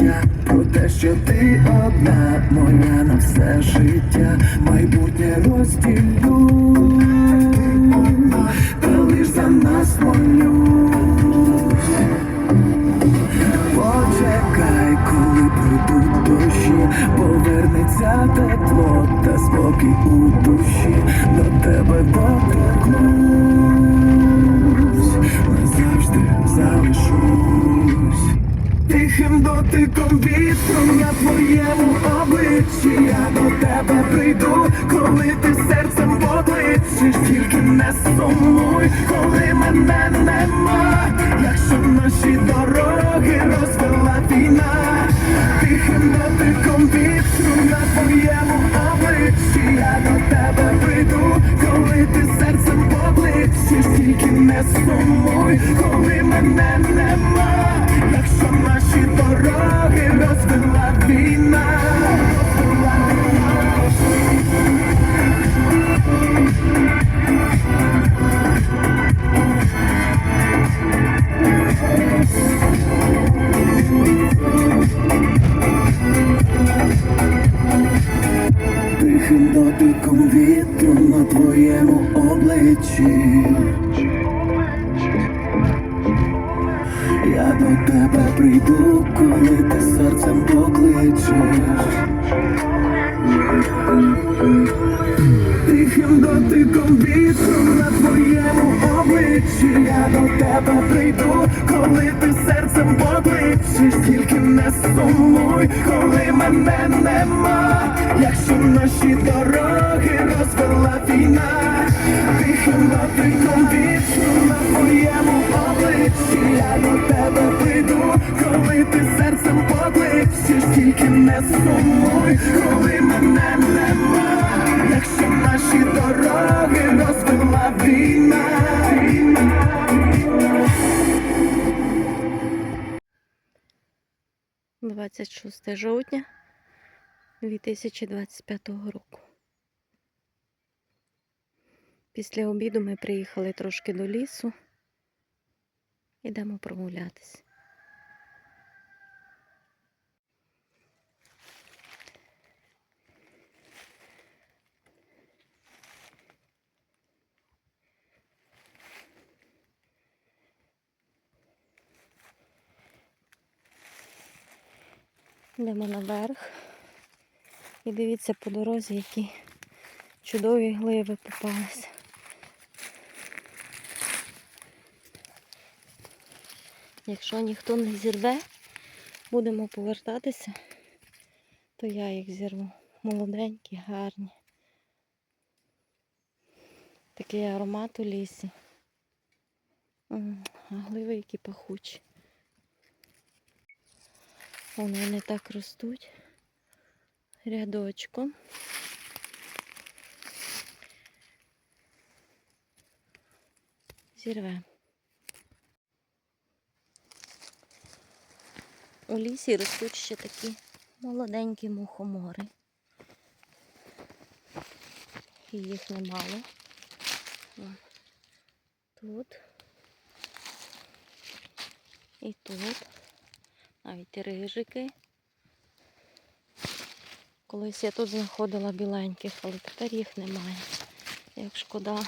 почуття, про те, що ти одна, моя на все життя, майбутнє розділю, та лиш за нас молюсь. Почекай, коли прийдуть дощі, повернеться тепло та спокій у душі, до тебе доторкнусь, Тихим дотиком вітру на твоєму обличчі я до тебе прийду, коли ти серцем покличеш, тільки не сумуй, коли мене нема, якщо наші дороги розвела війна, тихим дотиком вітру на твоєму обличчі я до тебе прийду, коли ти серцем покличеш, стільки не сумуй, коли мене нема, якщо наші дороги розвела війна, розвела війна. Дотиком вітру на твоєму обличчі. Я до тебе прийду, коли ти серцем покличеш. Тихим дотиком вітру на твоєму обличчі. Я до тебе прийду, коли ти серцем покличеш, тільки не сумуй, коли мене нема, якщо наші дороги розвела війна, тихим дотиком вітру на твоєму обличчі. Я до тебе прийду, коли ти серцем покличеш, тільки не сумуй, коли мене нема, якщо наші дороги розвела війна. 26 жовтня 2025 року. Після обіду ми приїхали трошки до лісу. Ідемо прогулятись. Йдемо наверх. І дивіться по дорозі, які чудові гливи попалися. Якщо ніхто не зірве, будемо повертатися, то я їх зірву. Молоденькі, гарні. Такий аромат у лісі. А гливи які пахучі. Вони не так ростуть рядочком. Зірве. У лісі ростуть ще такі молоденькі мухомори. І їх немало. Тут. І тут. Навіть рижики. Колись я тут знаходила біленьких, але тепер їх немає. Як шкода.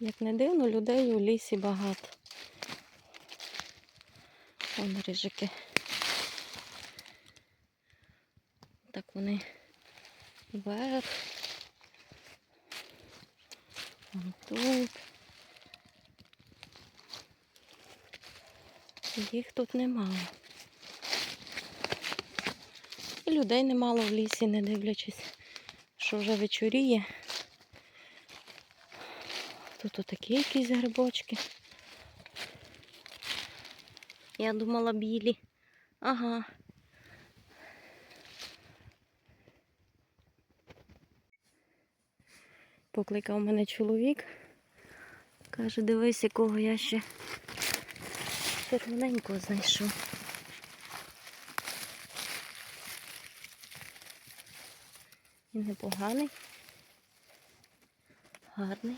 Як не дивно, людей у лісі багато. Вон рижики. вони вверх. Вон тут. Їх тут немало. І людей немало в лісі, не дивлячись, що вже вечоріє. Тут отакі якісь грибочки. Я думала білі. Ага. Покликав мене чоловік. Каже, дивись, якого я ще червоненького знайшов. І непоганий. Гарний.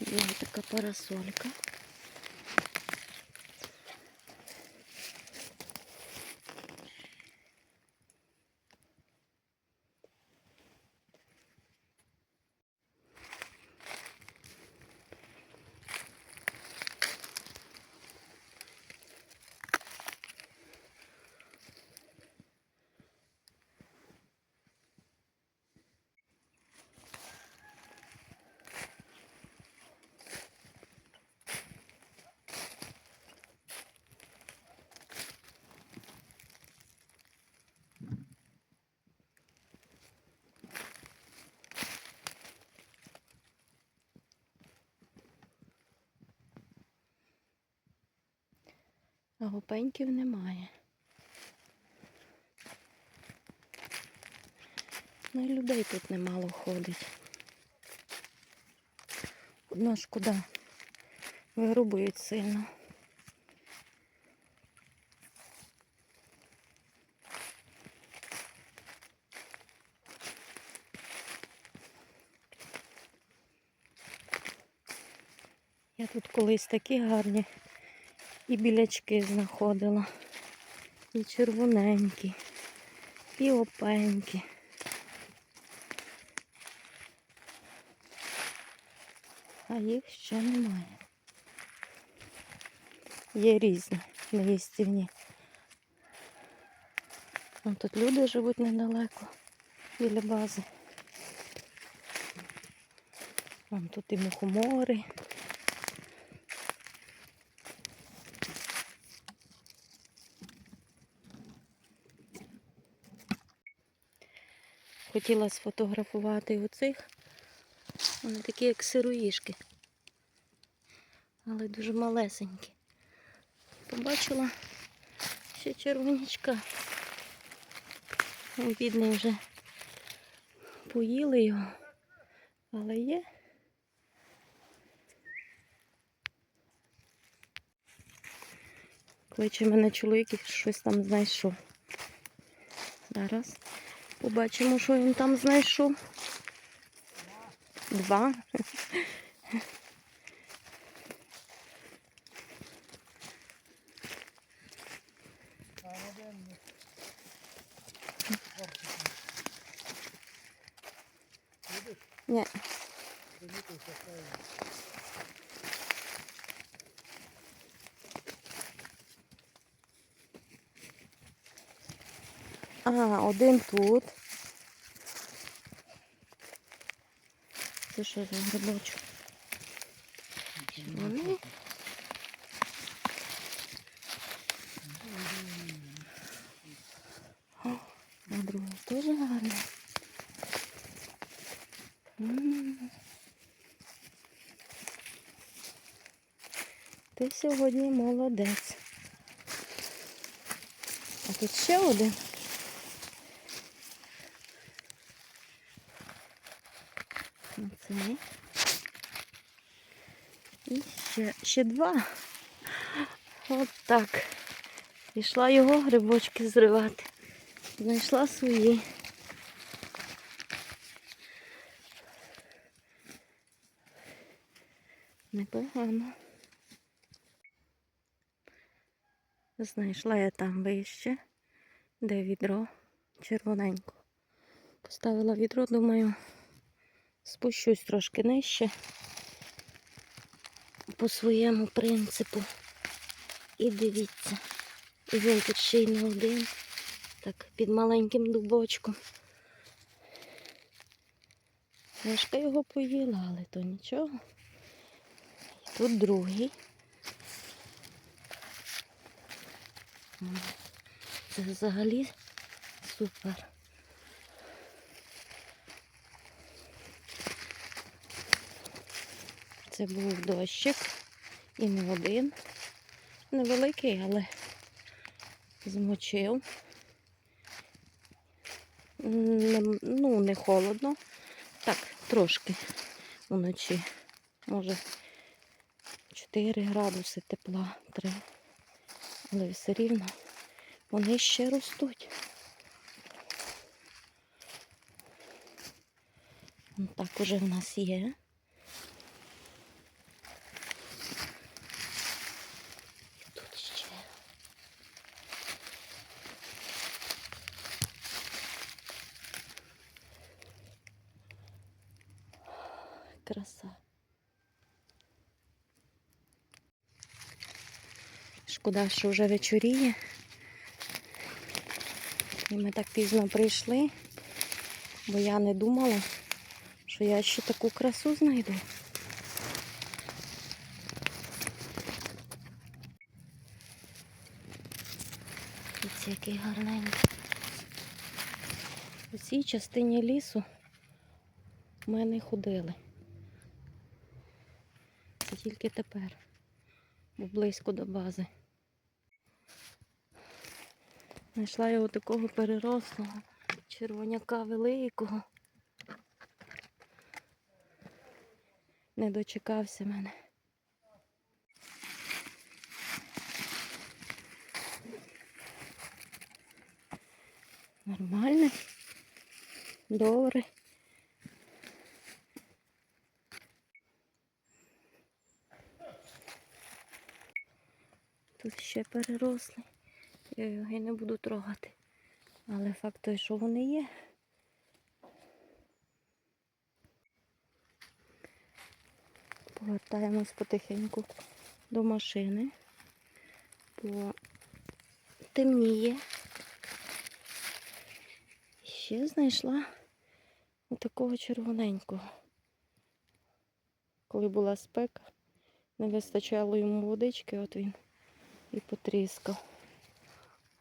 Є така парасолька. А гопеньків немає. Ну і людей тут немало ходить. Одна шкода. Вирубують сильно. Я тут колись такі гарні і білячки знаходила, і червоненькі, і опенькі. А їх ще немає. Є різні неїстівні. Вон тут люди живуть недалеко біля бази. Вон тут і мухомори. Хотіла сфотографувати оцих. Вони такі, як сироїшки. Але дуже малесенькі. Побачила ще червонячка. Він бідний вже поїли його. Але є. Кличе мене чоловік і щось там знайшов. Зараз побачимо, що він там знайшов. Два. Ні. А, один тут. Це що за грибочок? Вони. О, а другий теж гарний. Ти сьогодні молодець. А тут ще один. Оцей. І ще, ще два. От так. Пішла його грибочки зривати. Знайшла свої. Непогано. Знайшла я там вище, де відро червоненько. Поставила відро, думаю, спущусь трошки нижче по своєму принципу. І дивіться. І він тут ще й не один. Так, під маленьким дубочком. Мишка його поїла, але то нічого. І тут другий. Це взагалі супер. Це був дощик і не один. Невеликий, але змочив. Не, ну, не холодно. Так, трошки вночі. Може 4 градуси тепла, 3. Але все рівно вони ще ростуть. Так уже в нас є. Краса. Шкода, що вже вечоріє. І ми так пізно прийшли, бо я не думала, що я ще таку красу знайду. Ось який гарненький. У цій частині лісу ми не ходили. Тільки тепер, бо близько до бази. Знайшла його такого перерослого червоняка великого. Не дочекався мене. Нормальний. Добре. Тут ще переросли. Я його і не буду трогати. Але факт той, що вони є. Повертаємось потихеньку до машини, бо темніє. Ще знайшла отакого червоненького. Коли була спека, не вистачало йому водички, от він і потріскав.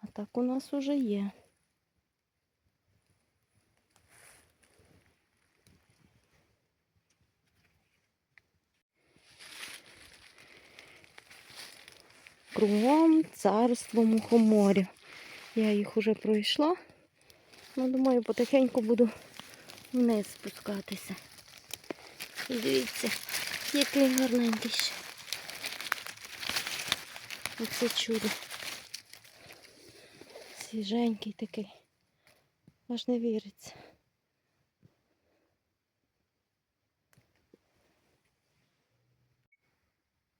А так у нас уже є. Кругом царство мухоморів. Я їх уже пройшла. Ну, думаю, потихеньку буду вниз спускатися. Дивіться, який гарненький ще. Оце чудо. Свіженький такий. Аж не віриться.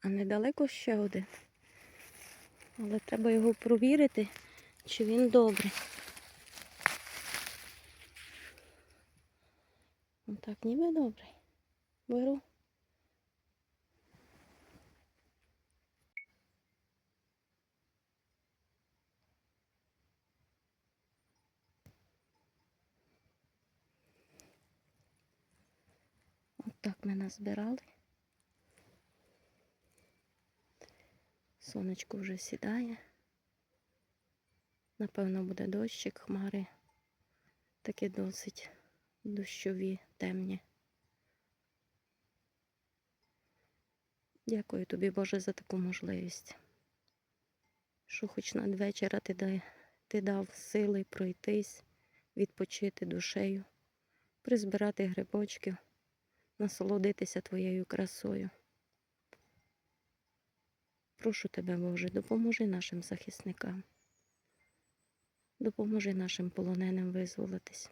А недалеко ще один. Але треба його провірити, чи він добрий. Ну так, ніби добрий. Беру. От так назбирали. Сонечко вже сідає. Напевно, буде дощик, хмари. Такі досить дощові, темні. Дякую тобі, Боже, за таку можливість. Що хоч надвечора ти, дай, ти дав сили пройтись, відпочити душею, призбирати грибочків, насолодитися твоєю красою. Прошу тебе, Боже, допоможи нашим захисникам. Допоможи нашим полоненим визволитись.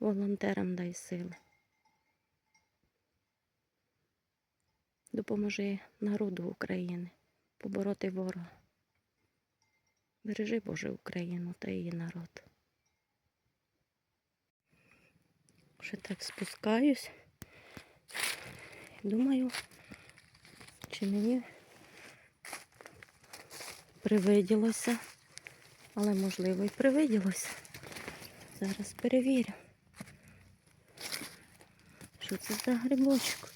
Волонтерам дай сили. Допоможи народу України побороти ворога. Бережи, Боже, Україну та її народ. Ще так спускаюсь. Думаю, чи мені привиділося. Але можливо і привиділося. Зараз перевірю. Що це за грибочок?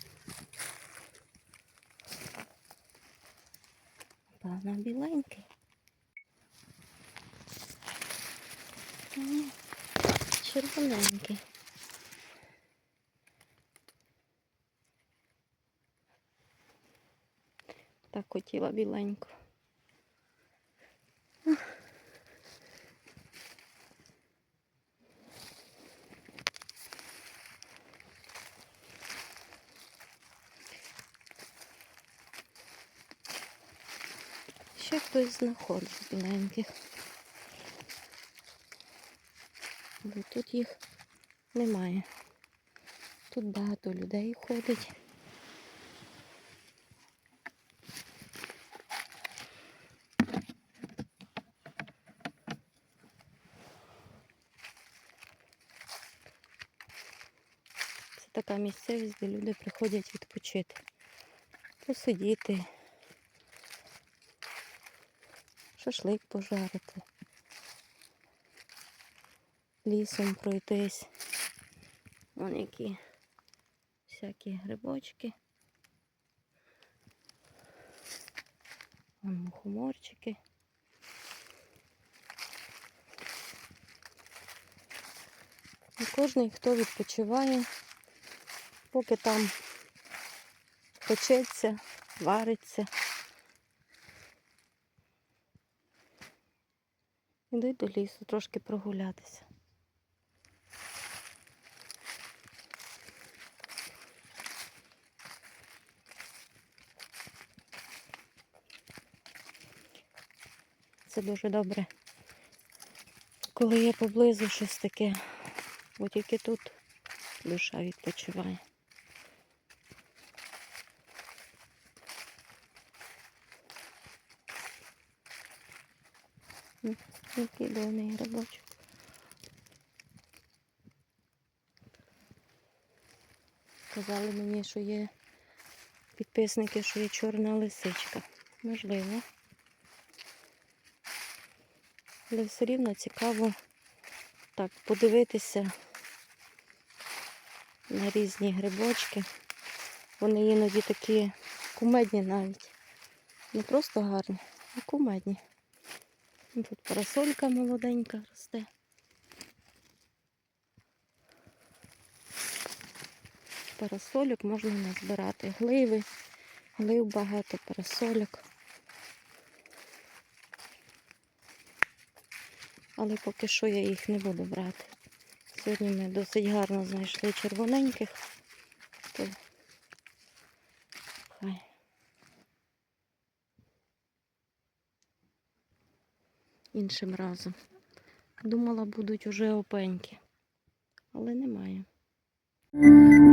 Певно, біленький. Червоненький. Так хотіла біленьку. Ще хтось знаходить біленьких. Бо тут їх немає. Тут багато людей ходить. Це така місцевість, де люди приходять відпочити, посидіти, шашлик пожарити, лісом пройтись. Вон які всякі грибочки. Вон мухоморчики. І кожен, хто відпочиває, поки там печеться, вариться. Іди до лісу трошки прогулятися. Це дуже добре. Коли є поблизу щось таке, бо тільки тут душа відпочиває. Який дивний грибочок. Казали мені, що є підписники, що є чорна лисичка. Можливо. Але все рівно цікаво так подивитися на різні грибочки. Вони іноді такі кумедні навіть. Не просто гарні, а кумедні. Тут парасолька молоденька росте. Парасольок можна назбирати. Гливи, глив багато, парасольок. Але поки що я їх не буду брати. Сьогодні ми досить гарно знайшли червоненьких. Іншим разом. Думала, будуть уже опеньки, але немає.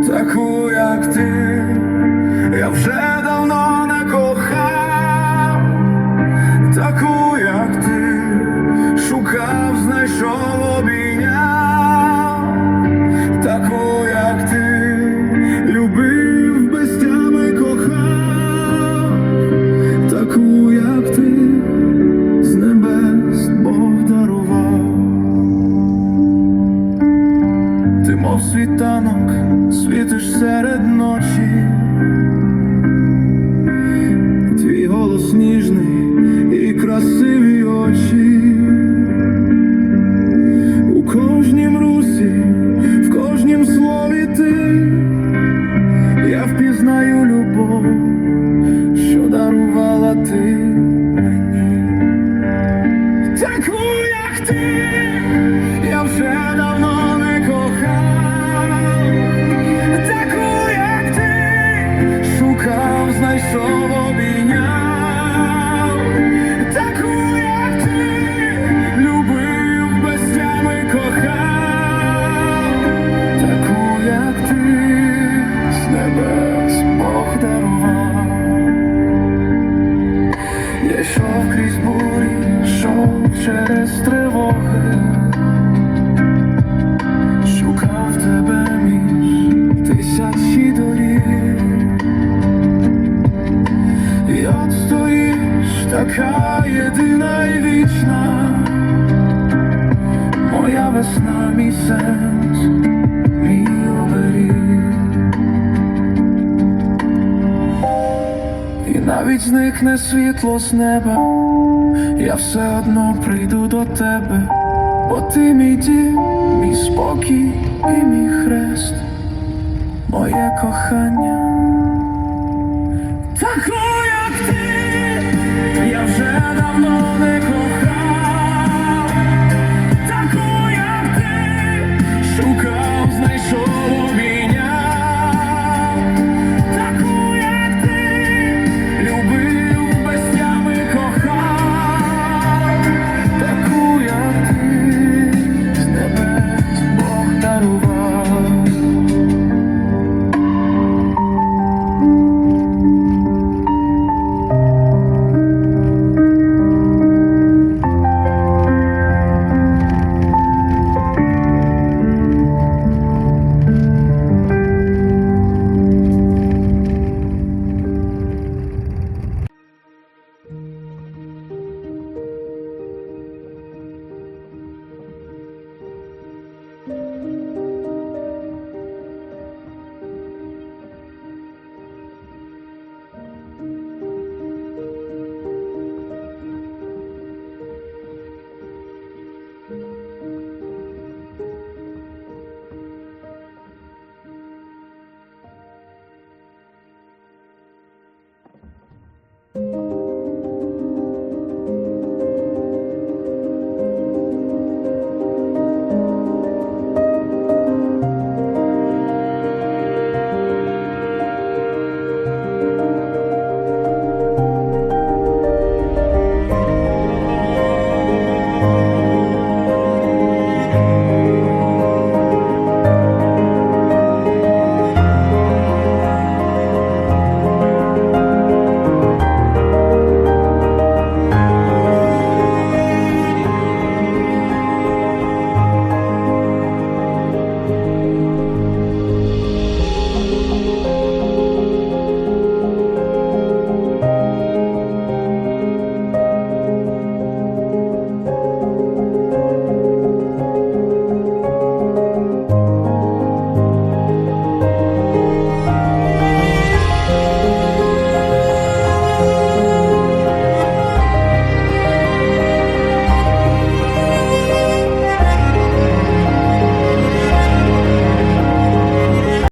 Таку, як ти, я вже давно не ти така єдина і вічна, моя весна, мій сенс, мій оберіг. І навіть зникне світло з неба, я все одно прийду до тебе, бо ти мій дім, мій спокій і мій хрест, моє кохання. Та ну, як ти,